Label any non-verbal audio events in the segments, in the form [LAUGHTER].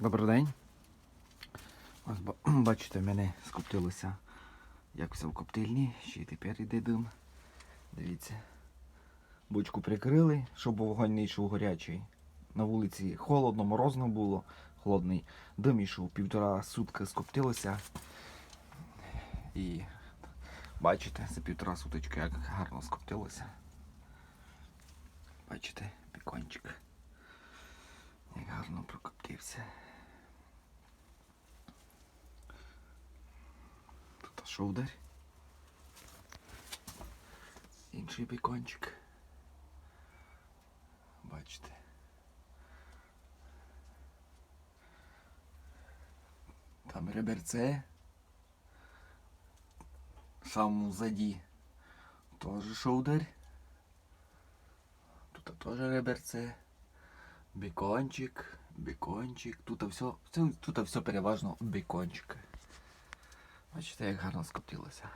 Добрий день. Ось [CLEARS THROAT] бачите, в мене скоптилося як все в коптильні, ще й тепер йде дим. Дивіться. Бочку прикрили, щоб вогонь не йшов гарячий. На вулиці холодно, морозно було, холодний. Дим йшов, півтора сутки скоптилося. І бачите, за півтора суточки як гарно скоптилося. Бачите, пікончик. Як гарно прокоптився. Шовдар. Інший бікончик. Бачите. Там реберце. Сам заді. Тоже шовдар. Тут теж реберце. Бекончик, бекончик. Тут все, тут все переважно бекончик. Бачите, як гарно скоптилося.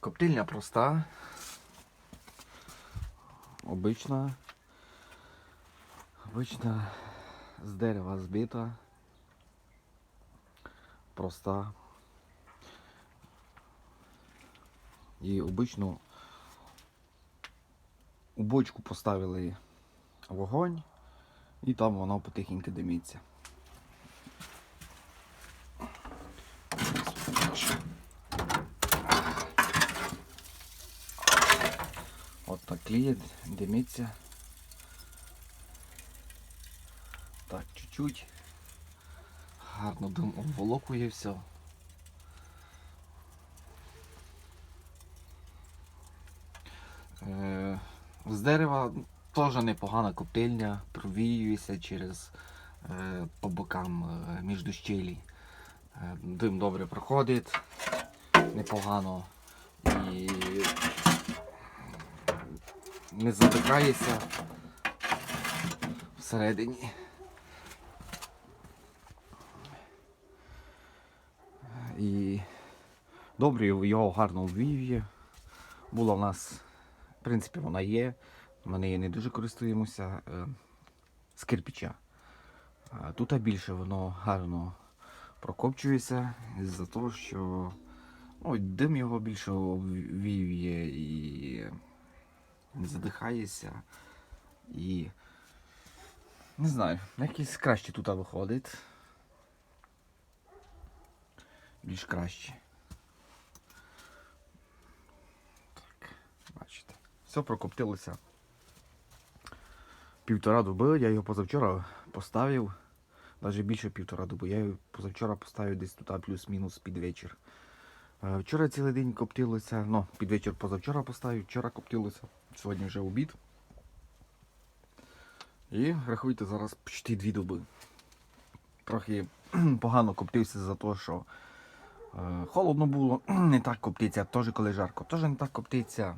Коптильня проста. Обична. Обична з дерева збита. Проста. І обично у бочку поставили вогонь, і там воно потихеньку димиться. От так кліє, димиться. Так, чуть-чуть. Гарно дим обволокує все. З дерева теж непогана коптильня, провіюється через е, по бокам е, між щелі. Е, Дим добре проходить, непогано і не задихається всередині. І добре його гарно ввів'є. Була в нас в принципі, вона є. Ми нею не дуже користуємося е, з кирпича. Тут більше воно гарно прокопчується з-за того, що ну, дим його більше вів'є і не задихається. І не знаю, якийсь краще тут виходить. Більш краще. Так, бачите. Все прокоптилося. Півтора доби, я його позавчора поставив. Навіть більше півтора доби. Я його позавчора поставив десь тут плюс-мінус під вечір. Е, Вчора цілий день коптилося, ну, під вечір позавчора поставив, вчора коптилося, сьогодні вже обід. І рахуйте зараз почти дві доби. Трохи [CLEARS THROAT] погано коптився за те, що е, холодно було, [CLEARS THROAT] не так коптиться, теж коли жарко, теж не так коптиться.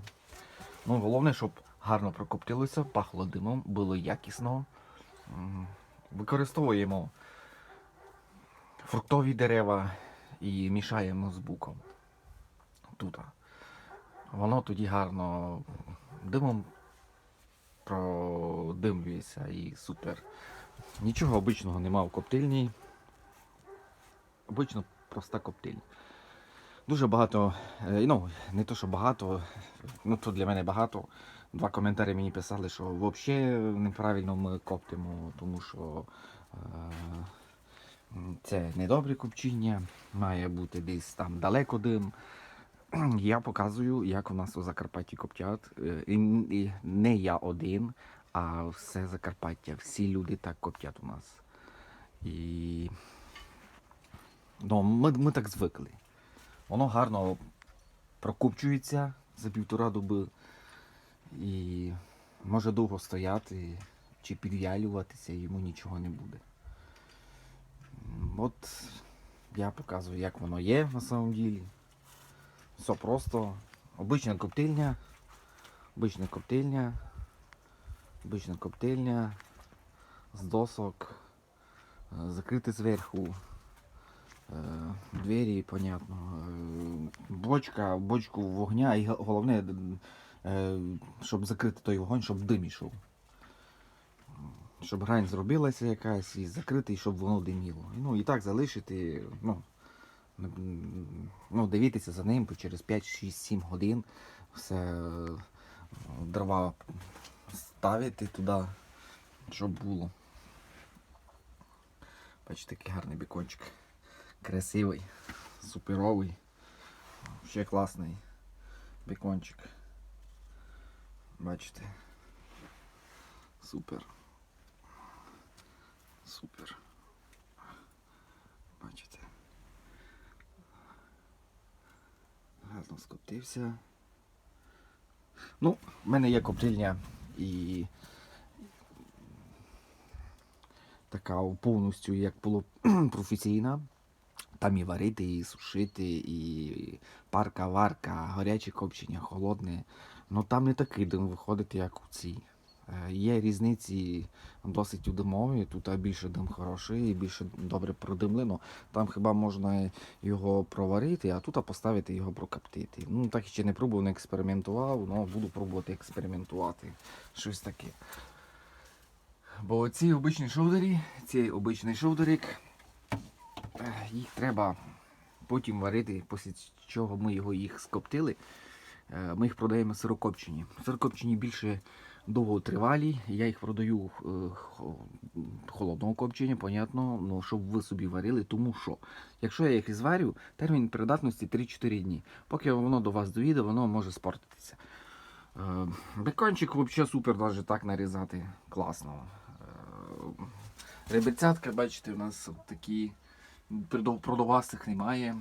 Ну, головне, щоб гарно прокоптилося, пахло димом, було якісно. Використовуємо фруктові дерева і мішаємо з буком. Тут. Воно тоді гарно димом продимлюється і супер. Нічого обичного нема в коптильні. Обично проста коптильня. Дуже багато, е, ну, не то, що багато, ну то для мене багато. Два коментарі мені писали, що взагалі неправильно ми коптимо, тому що е, це недобре копчіння, має бути десь там далеко дим. [CLEARS THROAT] Я показую, як у нас у Закарпатті коптять. Е, І, і не я один, а все Закарпаття. Всі люди так коптять у нас. І ну, ми, ми так звикли. Воно гарно прокупчується за півтора доби і може довго стояти чи підвялюватися, йому нічого не буде. От я показую, як воно є на самом ділі. Все просто. Обична коптильня. Обична коптильня. Обична коптильня з досок. е, Закрити зверху. Е, Двері, понятно. е, Бочка, бочку вогня і головне, щоб закрити той вогонь, щоб дим ішов. Щоб грань зробилася якась і закрити, і щоб воно диміло. Ну і так залишити, ну, ну дивитися за ним через 5, 6, 7 годин. Все е, дрова ставити туди, щоб було. Бачите, який гарний бікончик. Красивий, суперовий. Ще класний бікончик. Бачите. Супер. Супер. Бачите. Гарно скоптився. Ну, в мене є коптильня і така повністю як було [CLEARS THROAT] професійна. Там і варити, і сушити, і парка, варка, гаряче копчення, холодне. Ну там не такий дим виходить, як у цій. Е, Є різниці досить у димові, тут більше дим хороший і більше добре продимлено. Там хіба можна його проварити, а тут поставити його прокоптити. Ну так ще не пробував, не експериментував, але буду пробувати експериментувати. Щось таке. Бо ці обичні шовдері, цей обичний шовдерик, їх треба потім варити, після чого ми його їх скоптили. Е, Ми їх продаємо сирокопчені. Сирокопчені більше довготривалі. Я їх продаю е, холодного копчення, понятно, ну, щоб ви собі варили, тому що, якщо я їх зварю, термін придатності 3-4 дні. Поки воно до вас доїде, воно може спортитися. Е, Бекончик взагалі супер навіть так нарізати. Класно. Е, Ребецятка, бачите, у нас такі продовгастих немає.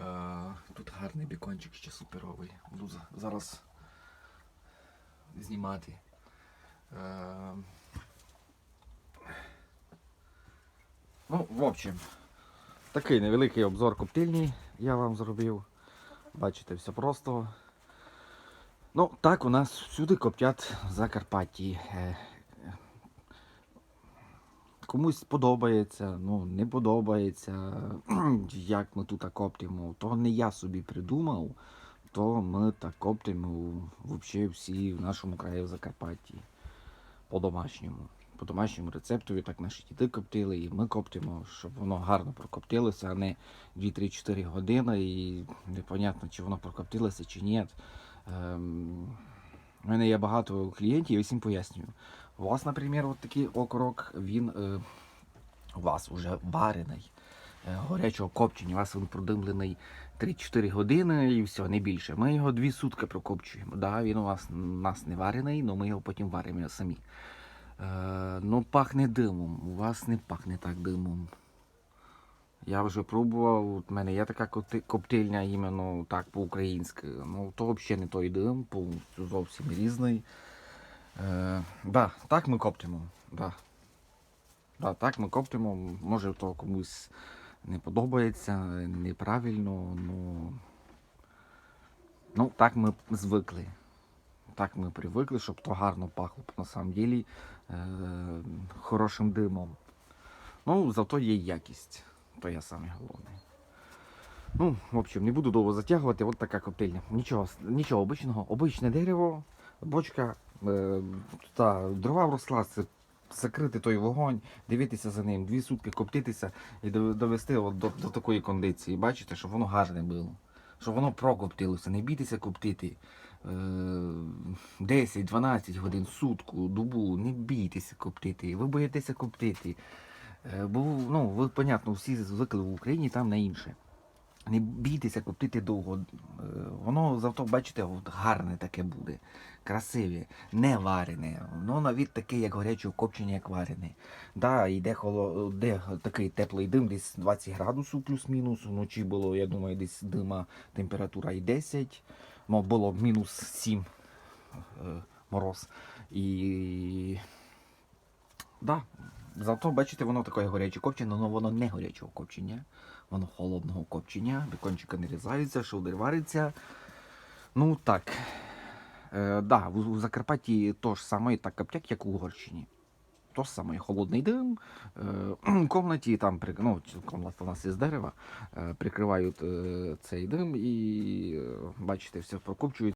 Е, Тут гарний бікончик ще суперовий. Буду зараз знімати. Е, Ну, в общем, такий невеликий обзор коптильні я вам зробив. Бачите, все просто. Ну, так у нас всюди коптять в Закарпатті. Комусь подобається, ну не подобається, [CLEARS THROAT] як ми тут коптимо. То не я собі придумав, то ми так коптимо взагалі всі в нашому краї в Закарпатті. По-домашньому. По домашньому рецептові так наші діти коптили, і ми коптимо, щоб воно гарно прокоптилося, а не 2-3-4 години і непонятно, чи воно прокоптилося, чи ні. Ем, у мене є багато клієнтів, я всім пояснюю. У вас, наприклад, от такий окорок, він е, у вас вже варений, е, горячого копчення, у вас він продимлений 3-4 години і все, не більше. Ми його 2 сутки прокопчуємо. Да, він у вас у нас не варений, але ми його потім варимо самі. Е, ну, пахне димом. У вас не пахне так димом. Я вже пробував, в мене є така коптильня іменно так по-українськи. Ну, то взагалі не той дим, повністю зовсім різний. Е, да, так ми коптимо. Да. Да, так ми коптимо. Може то комусь не подобається, неправильно, ну. Ну, так ми звикли. Так ми привикли, щоб то гарно пахло на самом ділі е, хорошим димом. Ну, зато є якість. То я саме головне. Ну, в общем, не буду довго затягувати. От така коптильня. Нічого, нічого обичного. Обичне дерево, бочка, та дрова вросла, це закрити той вогонь, дивитися за ним, дві сутки коптитися і довести от до, до такої кондиції. Бачите, щоб воно гарне було. Щоб воно прокоптилося, не бійтеся коптити. Е, 10-12 годин, сутку, добу, не бійтеся коптити. Ви боїтеся коптити. Е, Бо ну, ви, понятно, всі звикли в Україні там на інше. Не бійтеся коптити довго. Е, Воно завто, бачите, гарне таке буде. Красиве, не варене. Воно навіть таке, як гаряче копчення, як варене. Да, йде холо, де такий теплий дим, десь 20 градусів плюс-мінус. Вночі було, я думаю, десь дима температура і 10. Ну, було мінус 7 е, мороз. І. Да, Зато, бачите, воно таке гаряче копчення, але воно не гарячого копчення, воно холодного копчення, бекончика не різається, шовдер вариться. Ну так. Е, да, у Закарпатті то ж саме так коптяк, як у Угорщині. То ж саме холодний дим. Е, комнаті там ну, комната у нас із дерева, е, прикривають е, цей дим і е, бачите, все прокопчують.